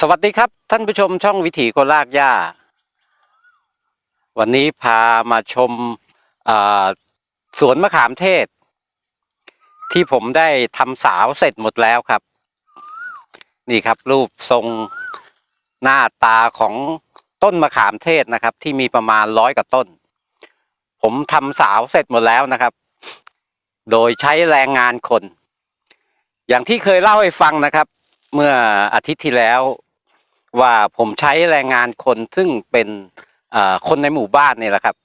สวัสดีครับ ท่านผู้ชมช่องวิถีคนลากหญ้า วันนี้พามาชมสวนมะขามเทศ ที่ผมได้ทำสาวเสร็จหมดแล้วครับ นี่ครับรูปทรงหน้าตาของต้นมะขามเทศนะครับ ที่มีประมาณร้อยกว่าต้น ผมทำสาวเสร็จหมดแล้วนะครับ โดยใช้แรงงานคน อย่างที่เคยเล่าให้ฟังนะครับเมื่ออาทิตย์ที่แล้ว ว่าผมใช้แรงงานคนซึ่งเป็นคนในหมู่บ้านนี่แหละครับ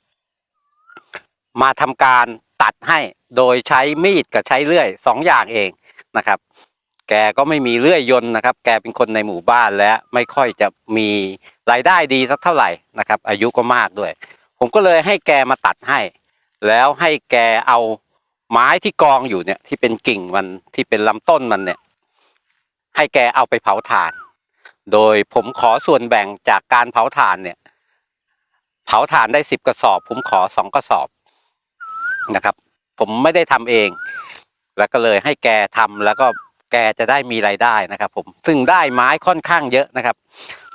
มาทำการตัดให้โดยใช้มีดกับใช้เลื่อยสองอย่างเองนะครับ แกก็ไม่มีเลื่อยยนต์นะครับ แกเป็นคนในหมู่บ้านและไม่ค่อยจะมีรายได้ดีสักเท่าไหร่นะครับ อายุก็มากด้วย ผมก็เลยให้แกมาตัดให้ แล้วให้แกเอาไม้ที่กองอยู่เนี่ยที่เป็นกิ่งมันที่เป็นลำต้นมันเนี่ย ให้แกเอาไปเผาถ่าน โดยผมขอส่วนแบ่งจากการเผาถ่านเนี่ย เผาถ่านได้สิบกระสอบ ผมขอสองกระสอบนะครับ ผมไม่ได้ทำเอง แล้วก็เลยให้แกทำแล้วก็แกจะได้มีรายได้นะครับ ผมซึ่งได้ไม้ค่อนข้างเยอะนะครับ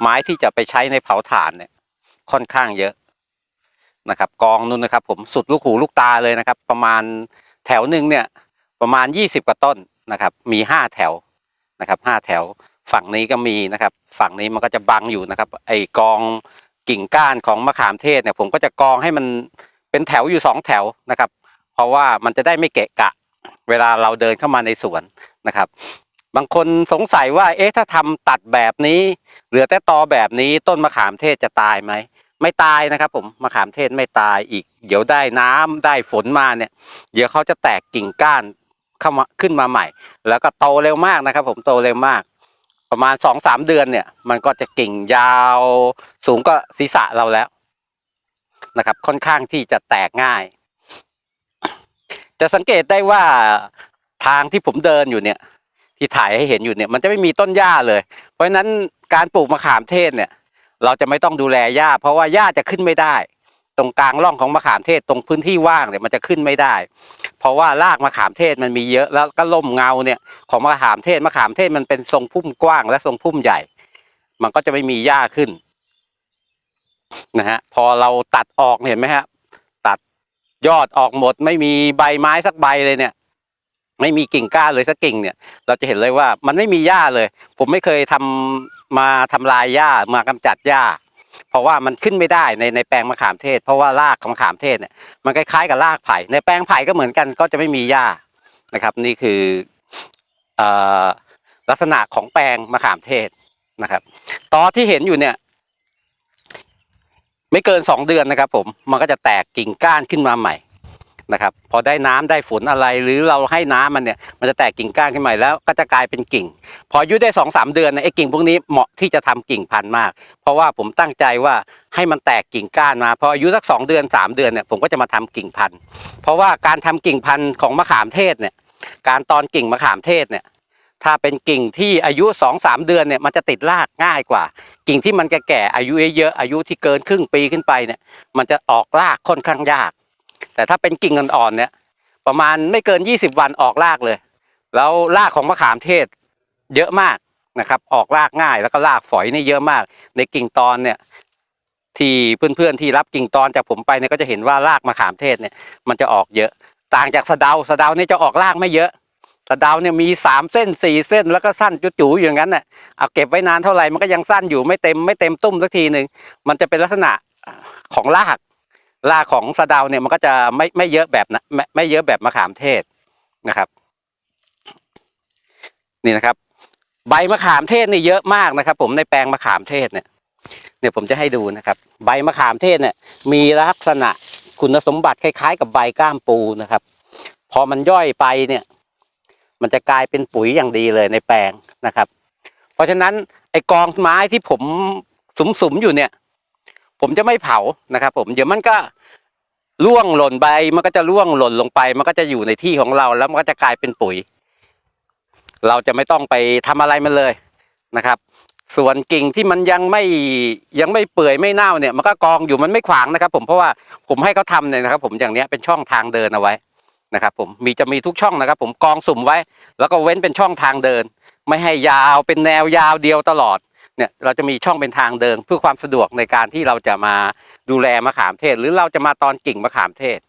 ไม้ที่จะไปใช้ในเผาถ่านเนี่ย ค่อนข้างเยอะนะครับ กองนู้นนะครับ ผมสุดลูกหูลูกตาเลยนะครับ ประมาณแถวหนึ่งเนี่ย ประมาณยี่สิบกว่าต้นนะครับ มีห้าแถวนะครับห้าแถว ฝั่งนี้ก็มีนะครับ ฝั่งนี้มันก็จะบังอยู่นะครับ ไอ้กองกิ่งก้านของมะขามเทศเนี่ย ผมก็จะกองให้มันเป็นแถวอยู่สองแถวนะครับ เพราะว่ามันจะได้ไม่เกะกะ เวลาเราเดินเข้ามาในสวนนะครับ บางคนสงสัยว่า เอ๊ะถ้าทำตัดแบบนี้ เหลือแต่ตอแบบนี้ต้นมะขามเทศจะตายไหมไม่ตายนะครับ ผมมะขามเทศไม่ตายอีก เดี๋ยวได้น้ำได้ฝนมาเนี่ย เดี๋ยวเขาจะแตกกิ่งก้านเข้ามาขึ้นมาใหม่ แล้วก็โตเร็วมากนะครับ ผมโตเร็วมาก ประมาณสองสามเดือนเนี่ย มันก็จะกิ่งยาวสูงก็ศีรษะเราแล้วนะครับ ค่อนข้างที่จะแตกง่าย จะสังเกตได้ว่าทางที่ผมเดินอยู่เนี่ย ที่ถ่ายให้เห็นอยู่เนี่ย มันจะไม่มีต้นหญ้าเลย เพราะฉะนั้นการปลูกมะขามเทศเนี่ย เราจะไม่ต้องดูแลหญ้า เพราะว่าหญ้าจะขึ้นไม่ได้ ตรงกลางร่องของมะขามเทศตรงพื้นที่ว่างเนี่ยมันจะขึ้นไม่ได้ เพราะว่ารากมะขามเทศมันมีเยอะแล้วก็ล่มเงาเนี่ยของมะขามเทศมะขามเทศมันเป็นทรงพุ่มกว้าง และทรงพุ่มใหญ่ มันก็จะไม่มีหญ้าขึ้นนะฮะพอเราตัดออกเห็นไหมฮะตัดยอดออกหมด ไม่มีใบไม้สักใบเลยเนี่ย ไม่มีกิ่งก้านเลยสักกิ่งเนี่ย เราจะเห็นเลยว่ามันไม่มีหญ้าเลย ผมไม่เคยทำมาทำลายหญ้ามากำจัดหญ้า เพราะว่ามันขึ้นไม่ได้ในในแปลงมะขามเทศ เพราะว่ารากของมะขามเทศเนี่ยมันคล้ายๆกับรากไผ่ ในแปลงไผ่ก็เหมือนกันก็จะไม่มีหญ้านะครับ นี่คือเอ่อลักษณะของแปลงมะขามเทศนะครับตอที่เห็นอยู่เนี่ย ไม่เกินสองเดือนนะครับ ผมมันก็จะแตกกิ่งก้านขึ้นมาใหม่ นะครับ พอได้น้ำได้ฝนอะไรหรือเราให้น้ำมันเนี่ยมันจะแตกกิ่งก้านขึ้นมาแล้วก็จะกลายเป็นกิ่ง พออายุได้สองสามเดือนเนี่ยไอ้กิ่งพวกนี้เหมาะที่จะทำกิ่งพันธุ์มาก เพราะว่าผมตั้งใจว่าให้มันแตกกิ่งก้านมาพออายุสักสองเดือนสามเดือนเนี่ยผมก็จะมาทำกิ่งพันธุ์เพราะว่าการทำกิ่งพันธุ์ของมะขามเทศเนี่ยการตอนกิ่งมะขามเทศเนี่ยถ้าเป็นกิ่งที่อายุสองสามเดือนเนี่ยมันจะติดรากง่ายกว่า กิ่งที่มันแก่ๆอายุเยอะๆอายุที่เกินครึ่งปีขึ้นไปเนี่ยมันจะออกรากค่อนข้างยาก แต่ถ้าเป็นกิ่งอ่อนๆเนี่ย ประมาณไม่เกินยี่สิบวันออกรากเลย แล้วรากของมะขามเทศเยอะมากนะครับ ออกรากง่ายแล้วก็รากฝอยนี่เยอะมาก ในกิ่งตอนเนี่ย ที่เพื่อนๆที่รับกิ่งตอนจากผมไปเนี่ยก็จะเห็นว่ารากมะขามเทศเนี่ย มันจะออกเยอะ ต่างจากสะเดาสะเดาเนี่ยจะออกรากไม่เยอะสะเดาเนี่ยมีสามเส้นสี่เส้นแล้วก็สั้นจุ๋ๆอย่างนั้นน่ะเอาเก็บไว้นานเท่าไหร่มันก็ยังสั้นอยู่ไม่เต็มไม่เต็มตุ้มสักทีหนึ่งมันจะเป็นลักษณะของราก รากของสะเดาเนี่ยมันก็จะไม่ไม่เยอะแบบนะไม่ไม่เยอะแบบมะขามเทศนะครับ นี่นะครับ ใบมะขามเทศนี่เยอะมากนะครับ ผมในแปลงมะขามเทศเนี่ย เนี่ยผมจะให้ดูนะครับ ใบมะขามเทศเนี่ย มีลักษณะคุณสมบัติคล้าย ๆ กับใบก้ามปูนะครับ พอมันย่อยไปเนี่ย มันจะกลายเป็นปุ๋ยอย่างดีเลยในแปลงนะครับ เพราะฉะนั้นไอ้กองไม้ที่ผมสุมๆอยู่เนี่ย ผมจะไม่เผานะครับ ผมเดี๋ยวมันก็ ร่วงหล่นไปมันก็จะร่วงหล่นลงไป มันก็จะอยู่ในที่ของเราแล้วมันก็จะกลายเป็นปุ๋ย เราจะไม่ต้องไปทำอะไรมันเลยนะครับ ส่วนกิ่งที่มันยังไม่ยังไม่เปื่อยไม่เน่าเนี่ย มันก็กองอยู่มันไม่ขวางนะครับ ผมเพราะว่าผมให้เขาทำเนี่ยนะครับ ผมอย่างเนี้ยเป็นช่องทางเดินเอาไว้นะครับ ผมมีจะมีทุกช่องนะครับ ผมกองสุ่มไว้ แล้วก็เว้นเป็นช่องทางเดิน ไม่ให้ยาวเป็นแนวยาวเดียวตลอด เนี่ยเราจะมีช่องเป็นทางเดินเพื่อความสะดวกในการที่เราจะมาดูแลมะขามเทศ หรือเราจะมาตอนกิ่งมะขามเทศ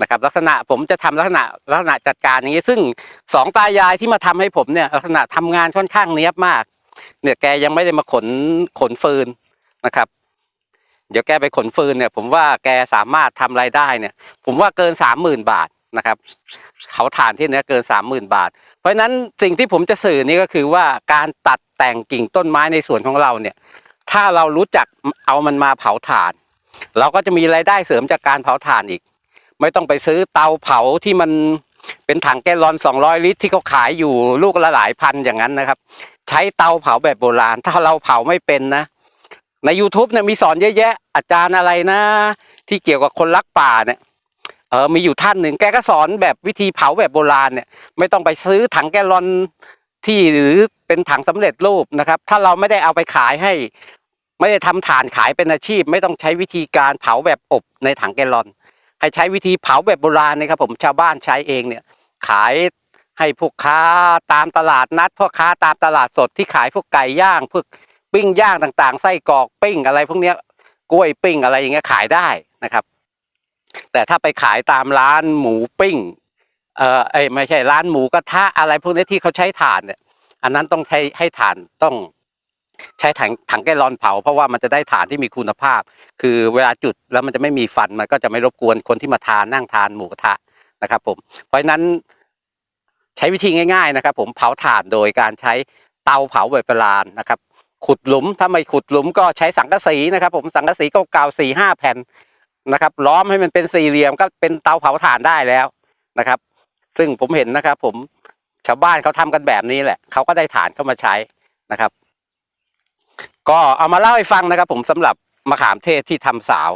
นะครับลักษณะผมจะทำลักษณะลักษณะจัดการอย่างนี้ ซึ่งสองตายายที่มาทำให้ผมเนี่ยลักษณะทำงานค่อนข้างเนี้ยบมาก เนี่ยแกยังไม่ได้มาขนขนฟืนนะครับ เดี๋ยวแกไปขนฟืนเนี่ย ผมว่าแกสามารถทำรายได้เนี่ย ผมว่าเกินสามหมื่นบาทนะครับเขาฐานที่เนี้ยเกินสามหมื่นบาท ราะฉะนั้นสิ่งที่ผมจะสื่อนี่ก็คือว่าการตัดแต่งกิ่งต้นไม้ในสวนของเราเนี่ย ถ้าเรารู้จักเอามันมาเผาถ่าน เราก็จะมีรายได้เสริมจากการเผาถ่านอีก ไม่ต้องไปซื้อเตาเผาที่มันเป็นถังแกลลอน 200 ลิตรที่เขาขายอยู่ลูกละหลายพันอย่างนั้นนะครับ ใช้เตาเผาแบบโบราณ ถ้าเราเผาไม่เป็นนะ ใน YouTube เนี่ยมีสอนเยอะแยะ อาจารย์อะไรนะ ที่เกี่ยวกับคนรักป่าเนี่ย เออมีอยู่ท่านหนึ่งแกก็สอนแบบวิธีเผาแบบโบราณเนี่ย ไม่ต้องไปซื้อถังแกลอนที่หรือเป็นถังสำเร็จรูปนะครับ ถ้าเราไม่ได้เอาไปขายให้ ไม่ได้ทำฐานขายเป็นอาชีพ ไม่ต้องใช้วิธีการเผาแบบอบในถังแกลลอน ให้ใช้วิธีเผาแบบโบราณนะครับผมชาวบ้านใช้เองเนี่ย ขายให้พวกค้าตามตลาดนัดพ่อค้าตามตลาดสดที่ขายพวกไก่ย่างพวกปิ้งย่างต่างๆไส้กรอกปิ้งอะไรพวกเนี้ยกล้วยปิ้งอะไรอย่างเงี้ยขายได้นะครับ แต่ถ้าไปขายตามร้านหมูปิ้งเอ่อไอยไม่ใช่ร้านหมูกระทะอะไรพวกนี้ที่เขาใช้ถ่านเนี่ยอันนั้นต้องใช้ให้ถ่านต้องใช้ถังถังแกลลอนเผา เพราะว่ามันจะได้ถ่านที่มีคุณภาพ คือเวลาจุดแล้วมันจะไม่มีฟันมันก็จะไม่รบกวนคนที่มาทานนั่งทานหมูกระทะนะครับ ผม เพราะฉะนั้นใช้วิธีง่าย ๆนะครับ ผมเผาถ่านโดยการใช้เตาเผาแบบโบราณนะครับ ขุดหลุมถ้าไม่ขุดหลุมก็ใช้สังกะสีนะครับ ผมสังกะสีเก่าๆสี่ห้าแผ่น นะครับ ล้อมให้มันเป็นสี่เหลี่ยมก็เป็นเตาเผาถ่านได้แล้วนะครับ ซึ่งผมเห็นนะครับ ผมชาวบ้านเขาทำกันแบบนี้แหละเขาก็ได้ฐานเข้ามาใช้นะครับ ก็เอามาเล่าให้ฟังนะครับ ผมสำหรับมะขามเทศที่ทำสาว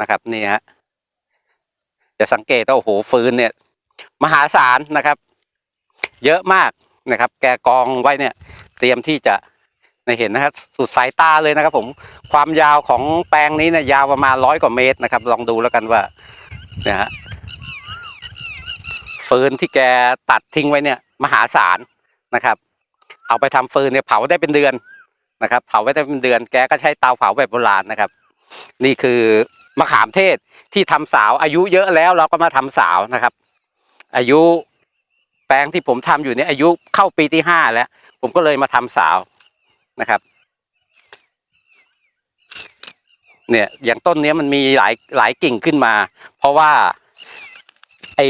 นะครับนี่ฮะจะสังเกตว่าโอ้โหฟืนเนี่ย มหาศาลนะครับ เยอะมากนะครับ แกกองไว้เนี่ย เตรียมที่จะ เห็นนะครับสุดสายตาเลยนะครับ ผมความยาวของแปลงนี้เนี่ยยาวประมาณร้อยกว่าเมตรนะครับ ลองดูแล้วกันว่าเนี่ยฮะฟืนที่แกตัดทิ้งไว้เนี่ย มหาศาลนะครับ เอาไปทำฟืนเนี่ยเผาได้เป็นเดือนนะครับ เผาไว้ได้เป็นเดือนแกก็ใช้เตาเผาแบบโบราณนะครับ นี่คือมะขามเทศที่ทำสาว อายุเยอะแล้วเราก็มาทำสาวนะครับ อายุแปลงที่ผมทำอยู่เนี่ยอายุเข้าปีที่ห้าแล้ว ผมก็เลยมาทำสาว นะครับ เนี่ยอย่างต้นนี้มันมีหลายหลายกิ่งขึ้นมา เพราะว่าไอ้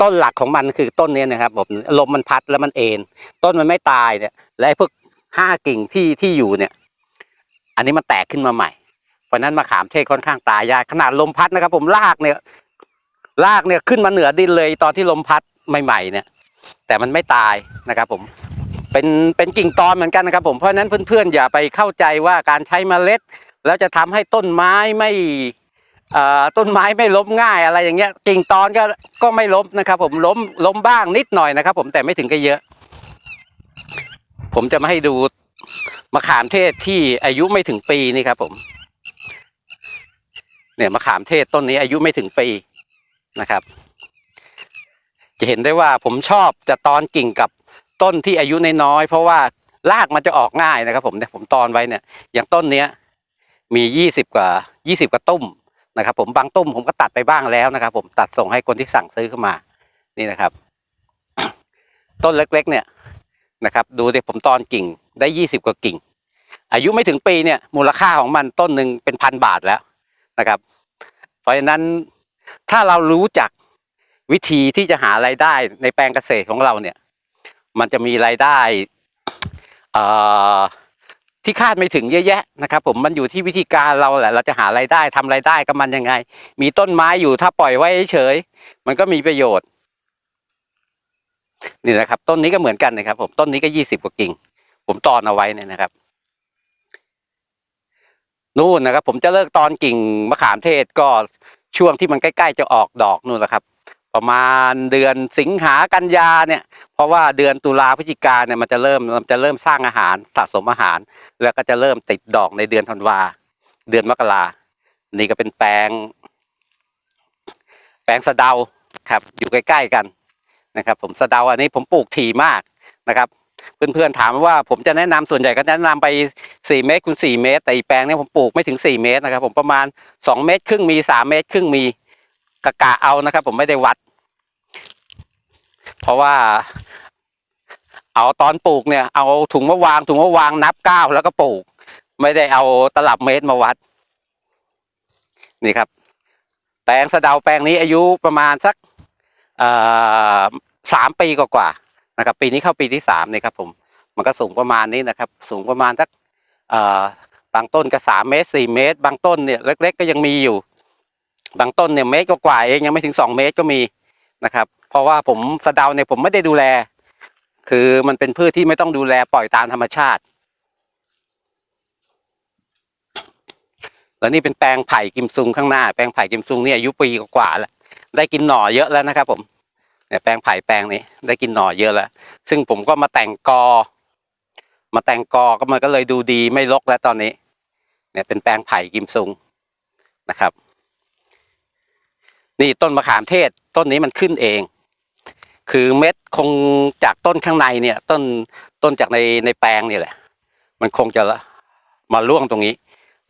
ต้นหลักของมันคือต้นนี้นะครับผมลมมันพัดแล้วมันเอ็นต้นมันไม่ตายเนี่ย และพวกห้ากิ่งที่ที่อยู่เนี่ย อันนี้มันแตกขึ้นมาใหม่ เพราะฉะนั้นมะขามเทศค่อนข้างตายยากขนาดลมพัดนะครับ ผมลากเนี่ยลากเนี่ยขึ้นมาเหนือดินเลยตอนที่ลมพัดใหม่ ๆ เนี่ย แต่มันไม่ตายนะครับผม เป็นเป็นกิ่งตอนเหมือนกันนะครับ ผมเพราะฉะนั้นเพื่อนๆอย่าไปเข้าใจว่าการใช้เมล็ด แล้วจะทำให้ต้นไม้ไม่ต้นไม้ไม่ล้มง่ายอะไรอย่างเงี้ยกิ่งตอนก็ก็ไม่ล้มนะครับ ผมล้มล้มบ้างนิดหน่อยนะครับ ผมแต่ไม่ถึงกับเยอะ ผมจะมาให้ดูมะขามเทศที่อายุไม่ถึงปีนี่ครับ ผม เนี่ยมะขามเทศต้นนี้อายุไม่ถึงปีนะครับ จะเห็นได้ว่าผมชอบจะตอนกิ่งกับ ต้นที่อายุน้อยๆเพราะว่ารากมันจะออกง่ายนะครับ ผมเนี่ยผมตอนไว้เนี่ย อย่างต้นเนี้ยมียี่สิบกว่ายี่สิบกว่าตุ้มนะครับ ผมบางตุ้มผมก็ตัดไปบ้างแล้วนะครับ ผมตัดส่งให้คนที่สั่งซื้อเข้ามา นี่นะครับ ต้นเล็ก ๆ เนี่ยนะครับ ดูดิผมตอนกิ่งได้ยี่สิบกว่ากิ่ง อายุไม่ถึงปีเนี่ย มูลค่าของมันต้นหนึ่งเป็นพันบาทแล้วนะครับ เพราะฉะนั้นถ้าเรารู้จักวิธีที่จะหารายได้ในแปลงเกษตรของเราเนี่ย มันจะมีรายได้ที่คาดไม่ถึงเยอะแยะนะครับ ผมมันอยู่ที่วิธีการเราแหละ เราจะหารายได้ทำรายได้กับมันยังไง มีต้นไม้อยู่ถ้าปล่อยไว้เฉย มันก็มีประโยชน์นี่นะครับ ต้นนี้ก็เหมือนกันนะครับ ผมต้นนี้ก็ยี่สิบกว่ากิ่ง ผมตอนเอาไว้เนี่ยนะครับนู่นนะครับ ผมจะเลิกตอนกิ่งมะขามเทศก็ช่วงที่มันใกล้ ๆ จะออกดอกนู่นแหละครับ ประมาณเดือนสิงหากันยาเนี่ย เพราะว่าเดือนตุลาพฤศจิกาเนี่ยมันจะเริ่มมันจะเริ่มสร้างอาหารสะสมอาหาร แล้วก็จะเริ่มติดดอกในเดือนธันวา เดือนมกรานี่ก็เป็นแปลง แปลงสะเดาครับ อยู่ใกล้ๆกันนะครับ ผมสะเดาอันนี้ผมปลูกถี่มากนะครับเพื่อนๆถามว่าผมจะแนะนำส่วนใหญ่ก็แนะนำไปสี่เมตรคูณสี่เมตร แต่อีแปลงเนี้ผมปลูกไม่ถึงสี่เมตรนะครับ ผมประมาณสองเมตรครึ่งมีสามเมตรครึ่งมีกะกะเอานะครับ ผมไม่ได้วัด เพราะว่า เอาตอนปลูกเนี่ย เอาถุงมาวางถุงมาวางนับเก้าแล้วก็ปลูก ไม่ได้เอาตลับเมตรมาวัด นี่ครับ แปลงสะเดาแปลงนี้อายุประมาณสักสามปีกว่าๆนะครับ ปีนี้เข้าปีที่สามนี่ครับ ผม มันก็สูงประมาณนี้นะครับ สูงประมาณสักบางต้นก็สามเมตรสี่เมตร บางต้นเนี่ยเล็ก ๆ ก็ยังมีอยู่ บางต้นเนี่ยเมตรกว่าๆเองยังไม่ถึงสองเมตรก็มีนะครับ เพราะว่าผมสะเดาเนี่ยผมไม่ได้ดูแล คือมันเป็นพืชที่ไม่ต้องดูแลปล่อยตามธรรมชาติ แล้วนี่เป็นแปลงไผ่กิมซุงข้างหน้า แปลงไผ่กิมซุงนี่อายุปีกว่าแล้วได้กินหน่อเยอะแล้วนะครับผมเนี่ยแปลงไผ่แปลงนี้ได้กินหน่อเยอะแล้ว ซึ่งผมก็มาแต่งกอ มาแต่งกอก็มันก็เลยดูดีไม่รกแล้วตอนนี้ เนี่ยเป็นแปลงไผ่กิมซุงนะครับ นี่ต้นมะขามเทศต้นนี้มันขึ้นเอง คือเม็ดคงจากต้นข้างในเนี่ย ต้นต้นจากในในแปลงนี่แหละ มันคงจะมาล่วงตรงนี้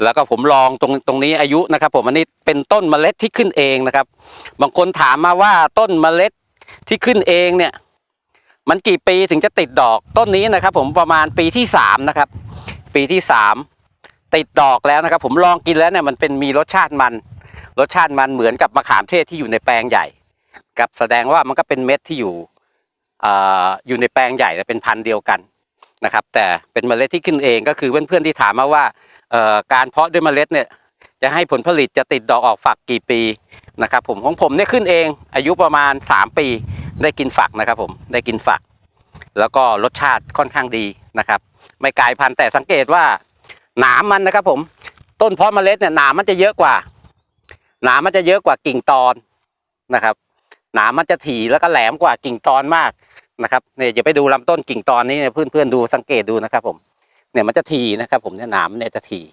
แล้วก็ผมลองตรงตรงนี้อายุนะครับ ผมอันนี้เป็นต้นเมล็ดที่ขึ้นเองนะครับ บางคนถามมาว่าต้นเมล็ดที่ขึ้นเองเนี่ย มันกี่ปีถึงจะติดดอกต้นนี้นะครับ ผมประมาณปีที่สามนะครับ ปีที่สามติดดอกแล้วนะครับ ผมลองกินแล้วเนี่ยมันเป็นมีรสชาติมัน รสชาติมันเหมือนกับมะขามเทศที่อยู่ในแปลงใหญ่ กับแสดงว่ามันก็เป็นเม็ดที่อยู่อยู่ในแปลงใหญ่และเป็นพันธุ์เดียวกันนะครับ แต่เป็นเมล็ดที่ขึ้นเองก็คือเพื่อนๆที่ถามมาว่าการเพาะด้วยเมล็ดเนี่ยจะให้ผลผลิตจะติดดอกออกฝักกี่ปีนะครับ ผมของผมเนี่ยขึ้นเอง อายุประมาณสามปีได้กินฝักนะครับผมได้กินฝัก แล้วก็รสชาติค่อนข้างดีนะครับ ไม่กลายพันธุ์แต่สังเกตว่าหนามมันนะครับผมต้นเพาะเมล็ดเนี่ยหนามมันจะเยอะกว่า หนามมันจะเยอะกว่ากิ่งตอนนะครับ หนามมันจะถี่แล้วก็แหลมกว่ากิ่งตอนมากนะครับเนี่ยอย่าไปดูลำต้นกิ่งตอนนี้เนี่ยเพื่อนๆดูสังเกตดูนะครับ ผม เนี่ยมันจะถี่นะครับ ผมเนี่ยหนามเนี่ยจะถี่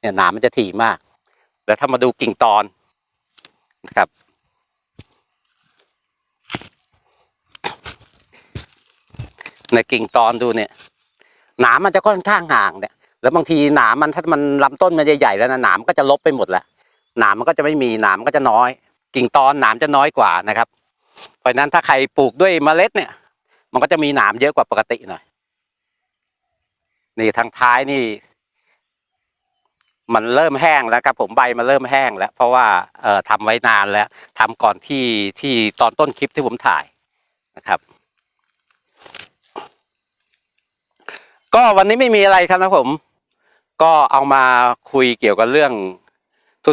เนี่ยหนามมันจะถี่มาก แล้วถ้ามาดูกิ่งตอนนะครับ ในกิ่งตอนดูเนี่ยหนามมันจะค่อนข้างห่างเนี่ย แล้วบางทีหนามมันถ้ามันลำต้นมันใหญ่ๆแล้วนะหนามก็จะลบไปหมดแล้วหนามมันก็จะไม่มีหนามก็จะน้อย กิ่งตอนหนามจะน้อยกว่านะครับ เพราะฉะนั้นถ้าใครปลูกด้วยเมล็ดเนี่ย มันก็จะมีหนามเยอะกว่าปกติหน่อย นี่ทางท้ายนี่ มันเริ่มแห้งแล้วครับ ผมใบมันเริ่มแห้งแล้ว เพราะว่าเอ่อทำไว้นานแล้วทำก่อนที่ที่ตอนต้นคลิปที่ผมถ่ายนะครับ ก็วันนี้ไม่มีอะไรครับนะผม ก็เอามาคุยเกี่ยวกับเรื่อง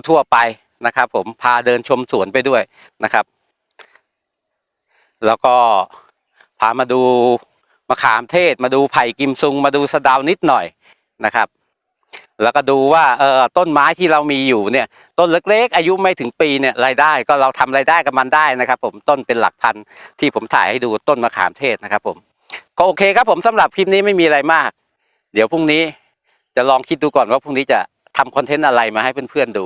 ทั่วๆไป นะครับผมพาเดินชมสวนไปด้วยนะครับ แล้วก็พามาดูมะขามเทศ มาดูไผ่กิมซุง มาดูสะดาวนิดหน่อยนะครับ แล้วก็ดูว่าเออต้นไม้ที่เรามีอยู่เนี่ย ต้นเล็กๆ อายุไม่ถึงปีเนี่ยรายได้ก็เราทำรายได้กับมันได้นะครับ ผมต้นเป็นหลักพันที่ผมถ่ายให้ดูต้นมะขามเทศนะครับ ผมก็โอเคครับผมสำหรับคลิปนี้ไม่มีอะไรมาก เดี๋ยวพรุ่งนี้จะลองคิดดูก่อนว่าพรุ่งนี้จะทำคอนเทนต์อะไรมาให้เพื่อนๆดู